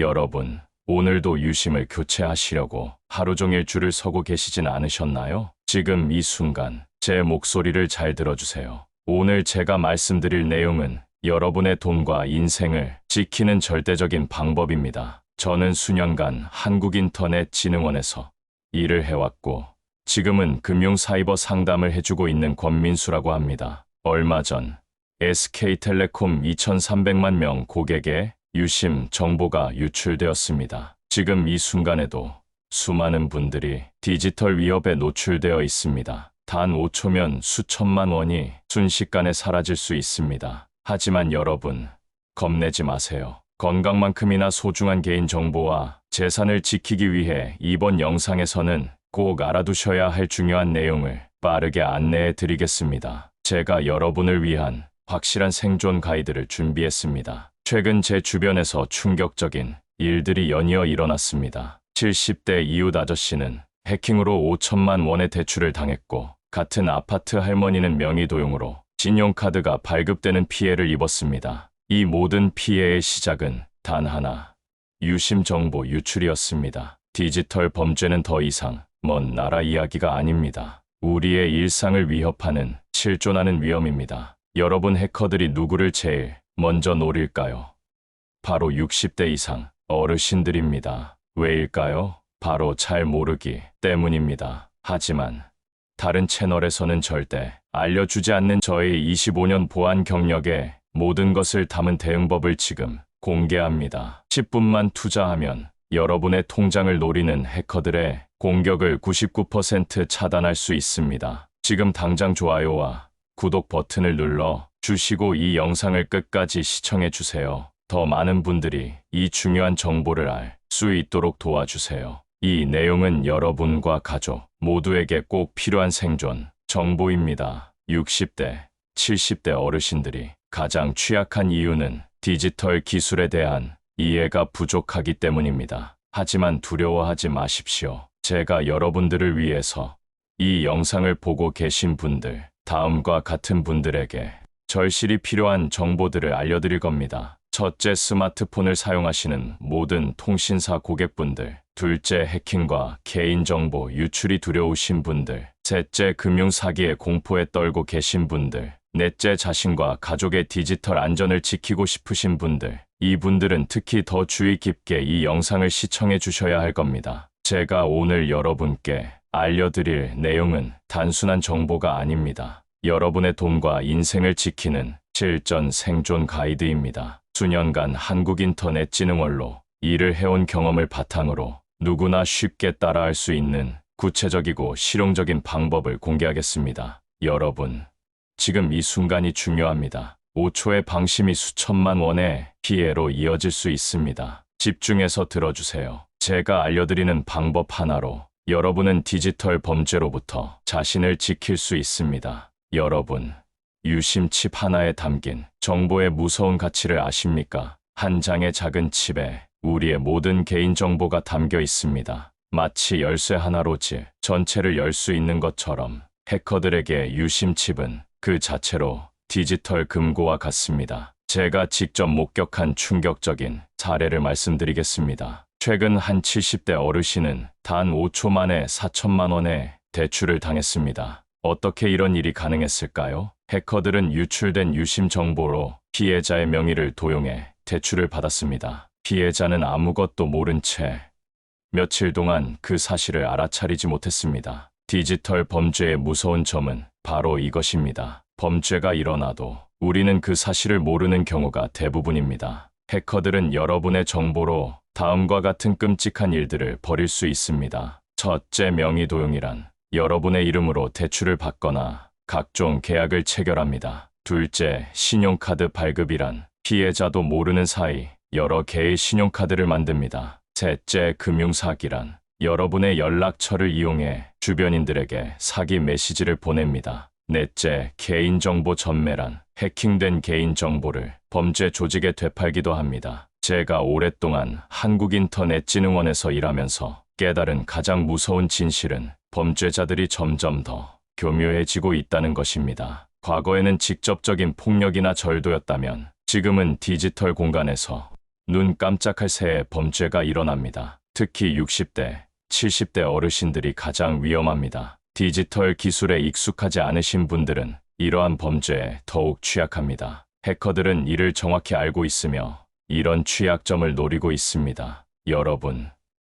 여러분, 오늘도 유심을 교체하시려고 하루 종일 줄을 서고 계시진 않으셨나요? 지금 이 순간 제 목소리를 잘 들어주세요. 오늘 제가 말씀드릴 내용은 여러분의 돈과 인생을 지키는 절대적인 방법입니다. 저는 수년간 한국인터넷진흥원에서 일을 해왔고 지금은 금융사이버 상담을 해주고 있는 권민수라고 합니다. 얼마 전 SK텔레콤 2,300만 명 고객의 유심 정보가 유출되었습니다. 지금 이 순간에도 수많은 분들이 디지털 위협에 노출되어 있습니다. 단 5초면 수천만 원이 순식간에 사라질 수 있습니다. 하지만 여러분, 겁내지 마세요. 건강만큼이나 소중한 개인정보와 재산을 지키기 위해 이번 영상에서는 꼭 알아두셔야 할 중요한 내용을 빠르게 안내해 드리겠습니다. 제가 여러분을 위한 확실한 생존 가이드를 준비했습니다. 최근 제 주변에서 충격적인 일들이 연이어 일어났습니다. 70대 이웃 아저씨는 해킹으로 5천만 원의 대출을 당했고 같은 아파트 할머니는 명의 도용으로 신용카드가 발급되는 피해를 입었습니다. 이 모든 피해의 시작은 단 하나, 유심 정보 유출이었습니다. 디지털 범죄는 더 이상 먼 나라 이야기가 아닙니다. 우리의 일상을 위협하는 실존하는 위험입니다. 여러분 해커들이 누구를 제일 먼저 노릴까요? 바로 60대 이상 어르신들입니다. 왜일까요? 바로 잘 모르기 때문입니다. 하지만 다른 채널에서는 절대 알려주지 않는 저의 25년 보안 경력에 모든 것을 담은 대응법을 지금 공개합니다. 10분만 투자하면 여러분의 통장을 노리는 해커들의 공격을 99% 차단할 수 있습니다. 지금 당장 좋아요와 구독 버튼을 눌러 주시고 이 영상을 끝까지 시청해 주세요. 더 많은 분들이 이 중요한 정보를 알 수 있도록 도와주세요. 이 내용은 여러분과 가족 모두에게 꼭 필요한 생존 정보입니다. 60대, 70대 어르신들이 가장 취약한 이유는 디지털 기술에 대한 이해가 부족하기 때문입니다. 하지만 두려워하지 마십시오. 제가 여러분들을 위해서 이 영상을 보고 계신 분들, 다음과 같은 분들에게 절실히 필요한 정보들을 알려드릴 겁니다. 첫째, 스마트폰을 사용하시는 모든 통신사 고객분들. 둘째, 해킹과 개인정보 유출이 두려우신 분들. 셋째, 금융사기의 공포에 떨고 계신 분들. 넷째, 자신과 가족의 디지털 안전을 지키고 싶으신 분들. 이분들은 특히 더 주의 깊게 이 영상을 시청해 주셔야 할 겁니다. 제가 오늘 여러분께 알려드릴 내용은 단순한 정보가 아닙니다. 여러분의 돈과 인생을 지키는 실전 생존 가이드입니다. 수년간 한국인터넷진흥원로 일을 해온 경험을 바탕으로 누구나 쉽게 따라할 수 있는 구체적이고 실용적인 방법을 공개하겠습니다. 여러분, 지금 이 순간이 중요합니다. 5초의 방심이 수천만 원의 피해로 이어질 수 있습니다. 집중해서 들어주세요. 제가 알려드리는 방법 하나로 여러분은 디지털 범죄로부터 자신을 지킬 수 있습니다. 여러분, 유심 칩 하나에 담긴 정보의 무서운 가치를 아십니까? 한 장의 작은 칩에 우리의 모든 개인정보가 담겨 있습니다. 마치 열쇠 하나로지 전체를 열 수 있는 것처럼 해커들에게 유심 칩은 그 자체로 디지털 금고와 같습니다. 제가 직접 목격한 충격적인 사례를 말씀드리겠습니다. 최근 한 70대 어르신은 단 5초 만에 4천만 원의 대출을 당했습니다. 어떻게 이런 일이 가능했을까요? 해커들은 유출된 유심 정보로 피해자의 명의를 도용해 대출을 받았습니다. 피해자는 아무것도 모른 채 며칠 동안 그 사실을 알아차리지 못했습니다. 디지털 범죄의 무서운 점은 바로 이것입니다. 범죄가 일어나도 우리는 그 사실을 모르는 경우가 대부분입니다. 해커들은 여러분의 정보로 다음과 같은 끔찍한 일들을 벌일 수 있습니다. 첫째 명의 도용이란 여러분의 이름으로 대출을 받거나 각종 계약을 체결합니다. 둘째, 신용카드 발급이란 피해자도 모르는 사이 여러 개의 신용카드를 만듭니다. 셋째, 금융사기란 여러분의 연락처를 이용해 주변인들에게 사기 메시지를 보냅니다. 넷째, 개인정보 전매란 해킹된 개인정보를 범죄 조직에 되팔기도 합니다. 제가 오랫동안 한국인터넷진흥원에서 일하면서 깨달은 가장 무서운 진실은 범죄자들이 점점 더 교묘해지고 있다는 것입니다. 과거에는 직접적인 폭력이나 절도였다면 지금은 디지털 공간에서 눈 깜짝할 새에 범죄가 일어납니다. 특히 60대, 70대 어르신들이 가장 위험합니다. 디지털 기술에 익숙하지 않으신 분들은 이러한 범죄에 더욱 취약합니다. 해커들은 이를 정확히 알고 있으며 이런 취약점을 노리고 있습니다. 여러분,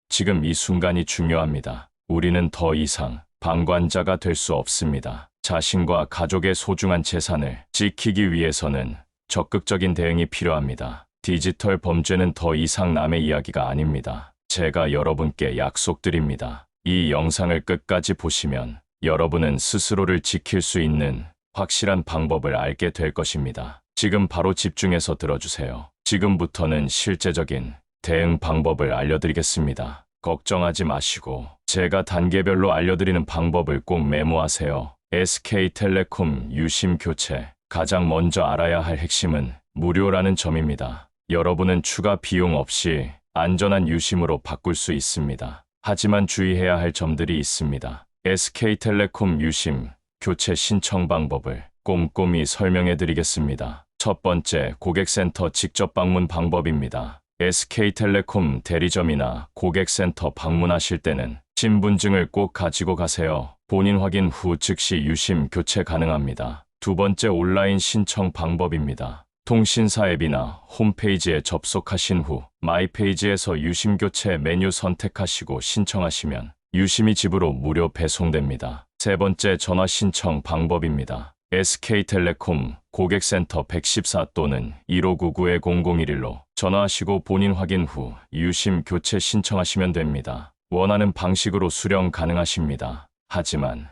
지금 이 순간이 중요합니다. 우리는 더 이상 방관자가 될 수 없습니다. 자신과 가족의 소중한 재산을 지키기 위해서는 적극적인 대응이 필요합니다. 디지털 범죄는 더 이상 남의 이야기가 아닙니다. 제가 여러분께 약속드립니다. 이 영상을 끝까지 보시면 여러분은 스스로를 지킬 수 있는 확실한 방법을 알게 될 것입니다. 지금 바로 집중해서 들어주세요. 지금부터는 실제적인 대응 방법을 알려드리겠습니다. 걱정하지 마시고 제가 단계별로 알려드리는 방법을 꼭 메모하세요. SK텔레콤 유심 교체. 가장 먼저 알아야 할 핵심은 무료라는 점입니다. 여러분은 추가 비용 없이 안전한 유심으로 바꿀 수 있습니다. 하지만 주의해야 할 점들이 있습니다. SK텔레콤 유심 교체 신청 방법을 꼼꼼히 설명해 드리겠습니다. 첫 번째, 고객센터 직접 방문 방법입니다. SK텔레콤 대리점이나 고객센터 방문하실 때는 신분증을 꼭 가지고 가세요. 본인 확인 후 즉시 유심 교체 가능합니다. 두 번째 온라인 신청 방법입니다. 통신사 앱이나 홈페이지에 접속하신 후 마이페이지에서 유심 교체 메뉴 선택하시고 신청하시면 유심이 집으로 무료 배송됩니다. 세 번째 전화 신청 방법입니다. SK텔레콤 고객센터 114 또는 1599-0011로 전화하시고 본인 확인 후 유심 교체 신청하시면 됩니다. 원하는 방식으로 수령 가능하십니다. 하지만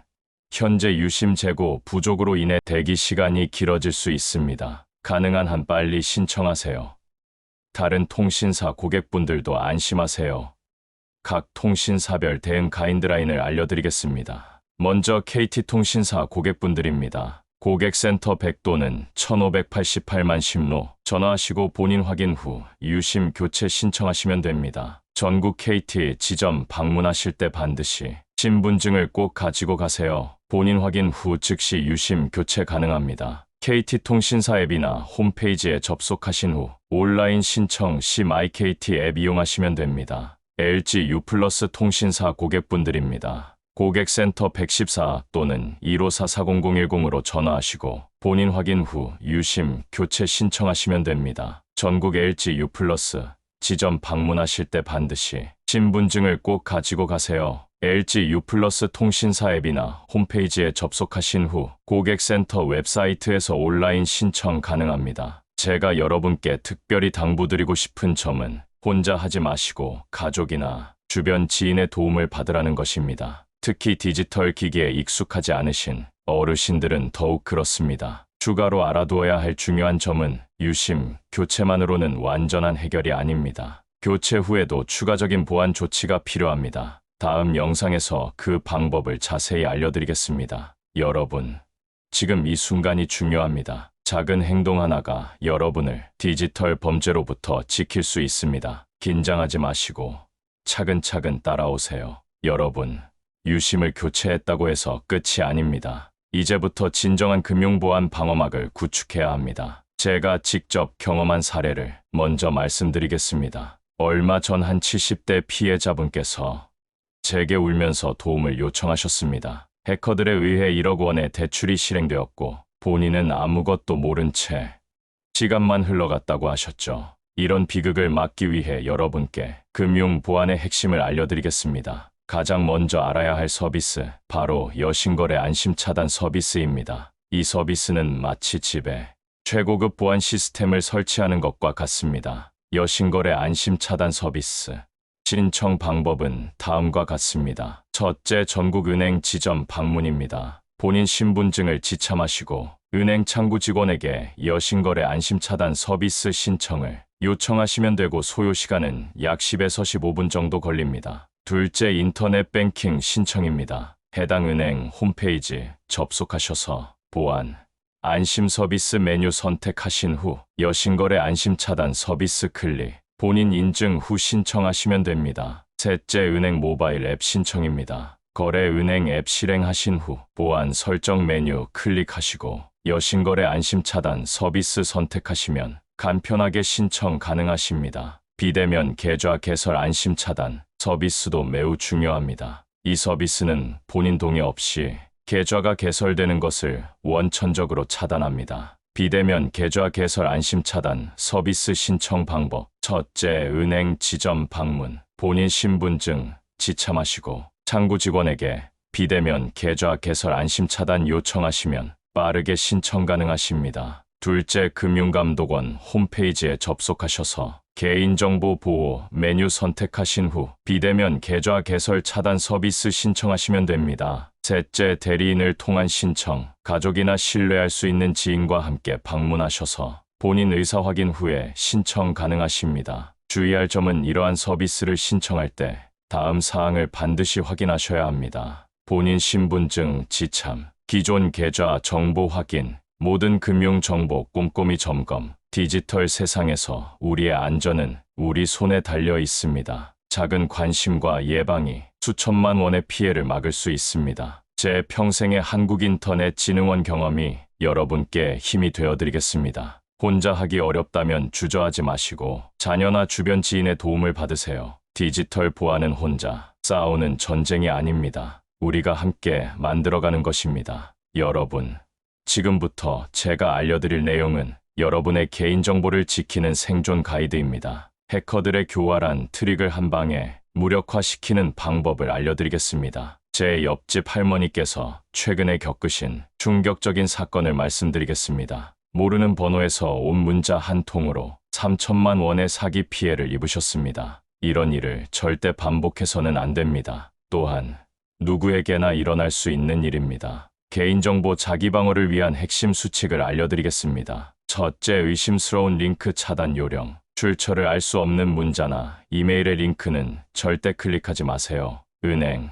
현재 유심 재고 부족으로 인해 대기 시간이 길어질 수 있습니다. 가능한 한 빨리 신청하세요. 다른 통신사 고객분들도 안심하세요. 각 통신사별 대응 가이드라인을 알려드리겠습니다. 먼저 KT통신사 고객분들입니다. 고객센터 100도는 1588만 심로 전화하시고 본인 확인 후 유심 교체 신청하시면 됩니다. 전국 KT 지점 방문하실 때 반드시 신분증을 꼭 가지고 가세요. 본인 확인 후 즉시 유심 교체 가능합니다. KT통신사 앱이나 홈페이지에 접속하신 후 온라인 신청 시 마이KT 앱 이용하시면 됩니다. LG U 플러스 통신사 고객분들입니다. 고객센터 114 또는 154-40010으로 전화하시고 본인 확인 후 유심 교체 신청하시면 됩니다. 전국 LG U 플러스 지점 방문하실 때 반드시 신분증을 꼭 가지고 가세요. LG U 플러스 통신사 앱이나 홈페이지에 접속하신 후 고객센터 웹사이트에서 온라인 신청 가능합니다. 제가 여러분께 특별히 당부드리고 싶은 점은 혼자 하지 마시고 가족이나 주변 지인의 도움을 받으라는 것입니다. 특히 디지털 기기에 익숙하지 않으신 어르신들은 더욱 그렇습니다. 추가로 알아두어야 할 중요한 점은 유심, 교체만으로는 완전한 해결이 아닙니다. 교체 후에도 추가적인 보안 조치가 필요합니다. 다음 영상에서 그 방법을 자세히 알려드리겠습니다. 여러분, 지금 이 순간이 중요합니다. 작은 행동 하나가 여러분을 디지털 범죄로부터 지킬 수 있습니다. 긴장하지 마시고 차근차근 따라오세요. 여러분, 유심을 교체했다고 해서 끝이 아닙니다. 이제부터 진정한 금융보안 방어막을 구축해야 합니다. 제가 직접 경험한 사례를 먼저 말씀드리겠습니다. 얼마 전 한 70대 피해자분께서 제게 울면서 도움을 요청하셨습니다. 해커들에 의해 1억 원의 대출이 실행되었고 본인은 아무것도 모른 채 시간만 흘러갔다고 하셨죠. 이런 비극을 막기 위해 여러분께 금융 보안의 핵심을 알려드리겠습니다. 가장 먼저 알아야 할 서비스, 바로 여신거래 안심 차단 서비스입니다. 이 서비스는 마치 집에 최고급 보안 시스템을 설치하는 것과 같습니다. 여신거래 안심 차단 서비스. 신청 방법은 다음과 같습니다. 첫째, 전국은행 지점 방문입니다. 본인 신분증을 지참하시고 은행 창구 직원에게 여신거래 안심 차단 서비스 신청을 요청하시면 되고 소요 시간은 약 10에서 15분 정도 걸립니다. 둘째, 인터넷 뱅킹 신청입니다. 해당 은행 홈페이지 접속하셔서 보안, 안심 서비스 메뉴 선택하신 후 여신거래 안심 차단 서비스 클릭, 본인 인증 후 신청하시면 됩니다. 셋째, 은행 모바일 앱 신청입니다. 거래 은행 앱 실행하신 후 보안 설정 메뉴 클릭하시고 여신거래 안심 차단 서비스 선택하시면 간편하게 신청 가능하십니다. 비대면 계좌 개설 안심 차단 서비스도 매우 중요합니다. 이 서비스는 본인 동의 없이 계좌가 개설되는 것을 원천적으로 차단합니다. 비대면 계좌 개설 안심 차단 서비스 신청 방법 첫째 은행 지점 방문 본인 신분증 지참하시고 창구 직원에게 비대면 계좌 개설 안심 차단 요청하시면 빠르게 신청 가능하십니다. 둘째 금융감독원 홈페이지에 접속하셔서 개인정보 보호 메뉴 선택하신 후 비대면 계좌 개설 차단 서비스 신청하시면 됩니다. 셋째 대리인을 통한 신청 가족이나 신뢰할 수 있는 지인과 함께 방문하셔서 본인 의사 확인 후에 신청 가능하십니다. 주의할 점은 이러한 서비스를 신청할 때 다음 사항을 반드시 확인하셔야 합니다. 본인 신분증 지참, 기존 계좌 정보 확인, 모든 금융 정보 꼼꼼히 점검. 디지털 세상에서 우리의 안전은 우리 손에 달려 있습니다. 작은 관심과 예방이 수천만 원의 피해를 막을 수 있습니다. 제 평생의 한국인터넷 진흥원 경험이 여러분께 힘이 되어드리겠습니다. 혼자 하기 어렵다면 주저하지 마시고 자녀나 주변 지인의 도움을 받으세요. 디지털 보안은 혼자 싸우는 전쟁이 아닙니다. 우리가 함께 만들어가는 것입니다. 여러분, 지금부터 제가 알려드릴 내용은 여러분의 개인정보를 지키는 생존 가이드입니다. 해커들의 교활한 트릭을 한 방에 무력화시키는 방법을 알려드리겠습니다. 제 옆집 할머니께서 최근에 겪으신 충격적인 사건을 말씀드리겠습니다. 모르는 번호에서 온 문자 한 통으로 3천만 원의 사기 피해를 입으셨습니다. 이런 일을 절대 반복해서는 안 됩니다. 또한 누구에게나 일어날 수 있는 일입니다. 개인정보 자기 방어를 위한 핵심 수칙을 알려드리겠습니다. 첫째, 의심스러운 링크 차단 요령. 출처를 알 수 없는 문자나 이메일의 링크는 절대 클릭하지 마세요. 은행,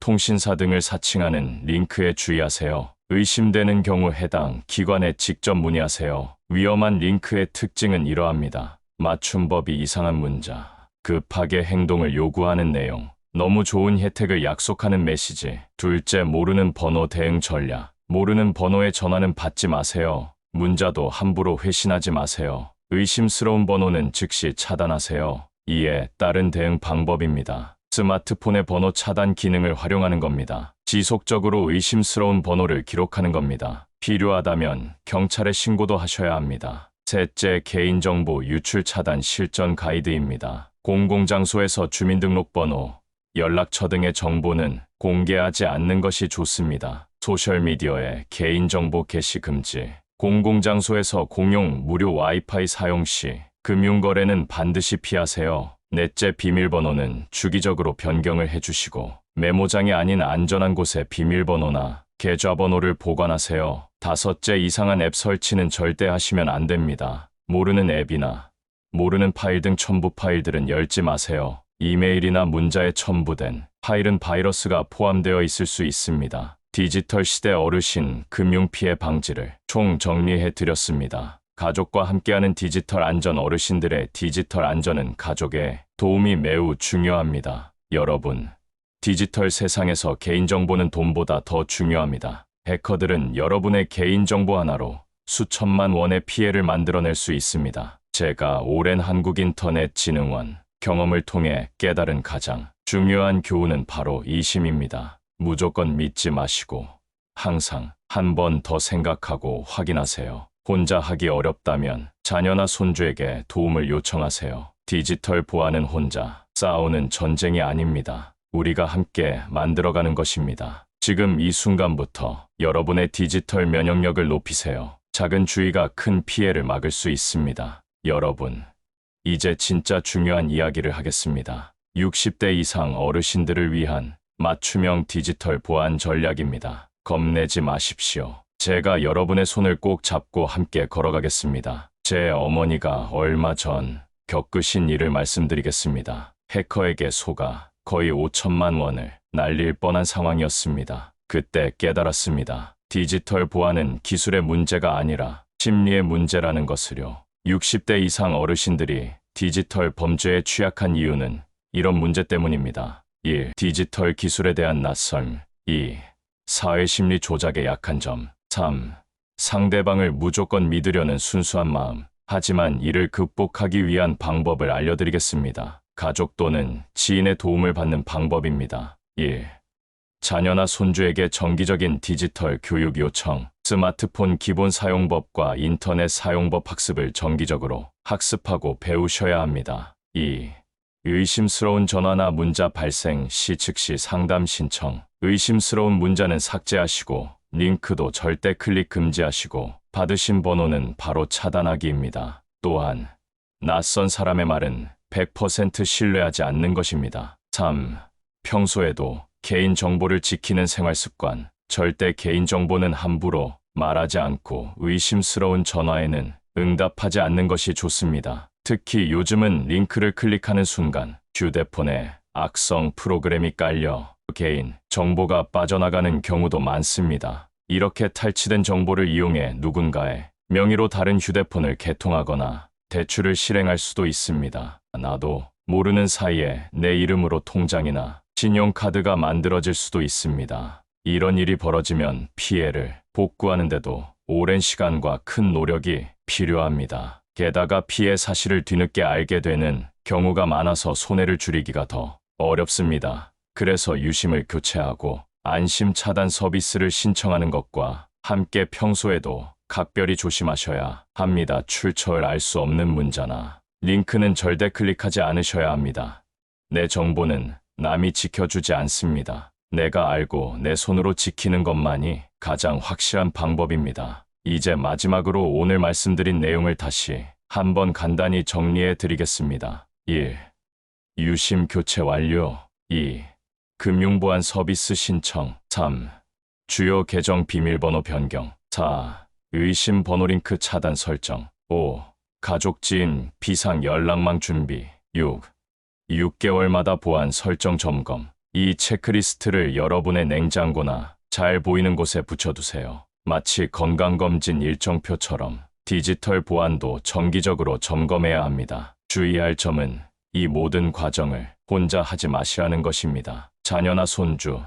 통신사 등을 사칭하는 링크에 주의하세요. 의심되는 경우 해당 기관에 직접 문의하세요. 위험한 링크의 특징은 이러합니다. 맞춤법이 이상한 문자, 급하게 행동을 요구하는 내용, 너무 좋은 혜택을 약속하는 메시지. 둘째, 모르는 번호 대응 전략. 모르는 번호에 전화는 받지 마세요. 문자도 함부로 회신하지 마세요. 의심스러운 번호는 즉시 차단하세요. 이에 따른 대응 방법입니다. 스마트폰의 번호 차단 기능을 활용하는 겁니다. 지속적으로 의심스러운 번호를 기록하는 겁니다. 필요하다면 경찰에 신고도 하셔야 합니다. 셋째, 개인정보 유출 차단 실전 가이드입니다. 공공장소에서 주민등록번호, 연락처 등의 정보는 공개하지 않는 것이 좋습니다. 소셜미디어에 개인정보 게시 금지. 공공장소에서 공용 무료 와이파이 사용 시 금융거래는 반드시 피하세요. 넷째 비밀번호는 주기적으로 변경을 해주시고 메모장이 아닌 안전한 곳에 비밀번호나 계좌번호를 보관하세요. 다섯째 이상한 앱 설치는 절대 하시면 안 됩니다. 모르는 앱이나 모르는 파일 등 첨부 파일들은 열지 마세요. 이메일이나 문자에 첨부된 파일은 바이러스가 포함되어 있을 수 있습니다. 디지털 시대 어르신 금융 피해 방지를 총 정리해 드렸습니다. 가족과 함께하는 디지털 안전 어르신들의 디지털 안전은 가족의 도움이 매우 중요합니다. 여러분, 디지털 세상에서 개인정보는 돈보다 더 중요합니다. 해커들은 여러분의 개인정보 하나로 수천만 원의 피해를 만들어낼 수 있습니다. 제가 오랜 한국인터넷 진흥원 경험을 통해 깨달은 가장 중요한 교훈은 바로 이심입니다. 무조건 믿지 마시고 항상 한 번 더 생각하고 확인하세요. 혼자 하기 어렵다면 자녀나 손주에게 도움을 요청하세요. 디지털 보안은 혼자 싸우는 전쟁이 아닙니다. 우리가 함께 만들어가는 것입니다. 지금 이 순간부터 여러분의 디지털 면역력을 높이세요. 작은 주의가 큰 피해를 막을 수 있습니다. 여러분, 이제 진짜 중요한 이야기를 하겠습니다. 60대 이상 어르신들을 위한 맞춤형 디지털 보안 전략입니다. 겁내지 마십시오. 제가 여러분의 손을 꼭 잡고 함께 걸어가겠습니다. 제 어머니가 얼마 전 겪으신 일을 말씀드리겠습니다. 해커에게 속아 거의 5천만 원을 날릴 뻔한 상황이었습니다. 그때 깨달았습니다. 디지털 보안은 기술의 문제가 아니라 심리의 문제라는 것을요. 60대 이상 어르신들이 디지털 범죄에 취약한 이유는 이런 문제 때문입니다. 1. 디지털 기술에 대한 낯설 2. 사회 심리 조작의 약한 점 3. 상대방을 무조건 믿으려는 순수한 마음 하지만 이를 극복하기 위한 방법을 알려드리겠습니다. 가족 또는 지인의 도움을 받는 방법입니다. 1. 자녀나 손주에게 정기적인 디지털 교육 요청, 스마트폰 기본 사용법과 인터넷 사용법 학습을 정기적으로 학습하고 배우셔야 합니다. 2. 의심스러운 전화나 문자 발생 시 즉시 상담 신청. 의심스러운 문자는 삭제하시고 링크도 절대 클릭 금지하시고 받으신 번호는 바로 차단하기입니다. 또한 낯선 사람의 말은 100% 신뢰하지 않는 것입니다. 3. 평소에도 개인 정보를 지키는 생활 습관. 절대 개인 정보는 함부로 말하지 않고 의심스러운 전화에는 응답하지 않는 것이 좋습니다. 특히 요즘은 링크를 클릭하는 순간 휴대폰에 악성 프로그램이 깔려 개인 정보가 빠져나가는 경우도 많습니다. 이렇게 탈취된 정보를 이용해 누군가의 명의로 다른 휴대폰을 개통하거나 대출을 실행할 수도 있습니다. 나도 모르는 사이에 내 이름으로 통장이나 신용카드가 만들어질 수도 있습니다. 이런 일이 벌어지면 피해를 복구하는데도 오랜 시간과 큰 노력이 필요합니다. 게다가 피해 사실을 뒤늦게 알게 되는 경우가 많아서 손해를 줄이기가 더 어렵습니다. 그래서 유심을 교체하고 안심 차단 서비스를 신청하는 것과 함께 평소에도 각별히 조심하셔야 합니다. 출처를 알 수 없는 문자나 링크는 절대 클릭하지 않으셔야 합니다. 내 정보는 남이 지켜주지 않습니다. 내가 알고 내 손으로 지키는 것만이 가장 확실한 방법입니다. 이제 마지막으로 오늘 말씀드린 내용을 다시 한번 간단히 정리해 드리겠습니다. 1. 유심 교체 완료. 2. 금융보안 서비스 신청. 3. 주요 계정 비밀번호 변경. 4. 의심 번호 링크 차단 설정. 5. 가족 지인 비상 연락망 준비. 6. 6개월마다 보안 설정 점검. 이 체크리스트를 여러분의 냉장고나 잘 보이는 곳에 붙여두세요. 마치 건강검진 일정표처럼 디지털 보안도 정기적으로 점검해야 합니다. 주의할 점은 이 모든 과정을 혼자 하지 마시라는 것입니다. 자녀나 손주,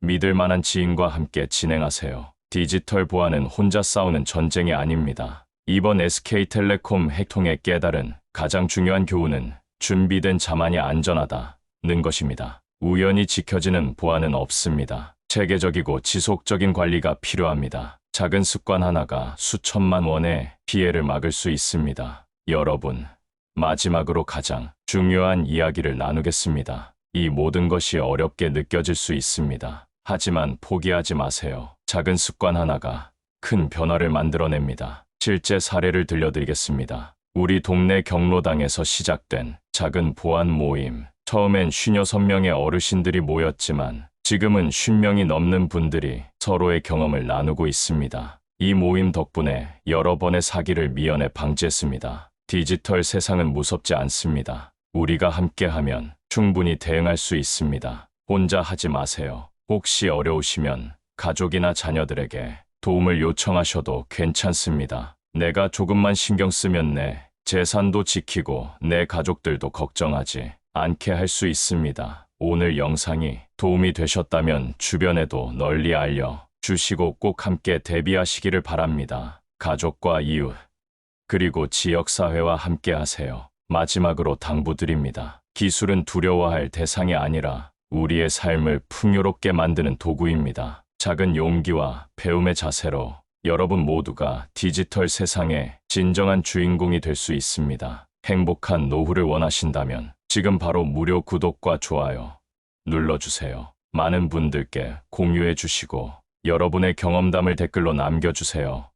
믿을 만한 지인과 함께 진행하세요. 디지털 보안은 혼자 싸우는 전쟁이 아닙니다. 이번 SK텔레콤 핵통의 깨달은 가장 중요한 교훈은 준비된 자만이 안전하다는 것입니다. 우연히 지켜지는 보안은 없습니다. 체계적이고 지속적인 관리가 필요합니다. 작은 습관 하나가 수천만 원의 피해를 막을 수 있습니다. 여러분, 마지막으로 가장 중요한 이야기를 나누겠습니다. 이 모든 것이 어렵게 느껴질 수 있습니다. 하지만 포기하지 마세요. 작은 습관 하나가 큰 변화를 만들어냅니다. 실제 사례를 들려드리겠습니다. 우리 동네 경로당에서 시작된 작은 보안 모임. 처음엔 56명의 어르신들이 모였지만 지금은 50명이 넘는 분들이 서로의 경험을 나누고 있습니다. 이 모임 덕분에 여러 번의 사기를 미연에 방지했습니다. 디지털 세상은 무섭지 않습니다. 우리가 함께하면 충분히 대응할 수 있습니다. 혼자 하지 마세요. 혹시 어려우시면 가족이나 자녀들에게 도움을 요청하셔도 괜찮습니다. 내가 조금만 신경 쓰면 내 재산도 지키고 내 가족들도 걱정하지 않게 할 수 있습니다. 오늘 영상이 도움이 되셨다면 주변에도 널리 알려 주시고 꼭 함께 대비하시기를 바랍니다. 가족과 이웃, 그리고 지역사회와 함께 하세요. 마지막으로 당부드립니다. 기술은 두려워할 대상이 아니라 우리의 삶을 풍요롭게 만드는 도구입니다. 작은 용기와 배움의 자세로 여러분 모두가 디지털 세상의 진정한 주인공이 될 수 있습니다. 행복한 노후를 원하신다면 지금 바로 무료 구독과 좋아요 눌러주세요. 많은 분들께 공유해 주시고 여러분의 경험담을 댓글로 남겨주세요.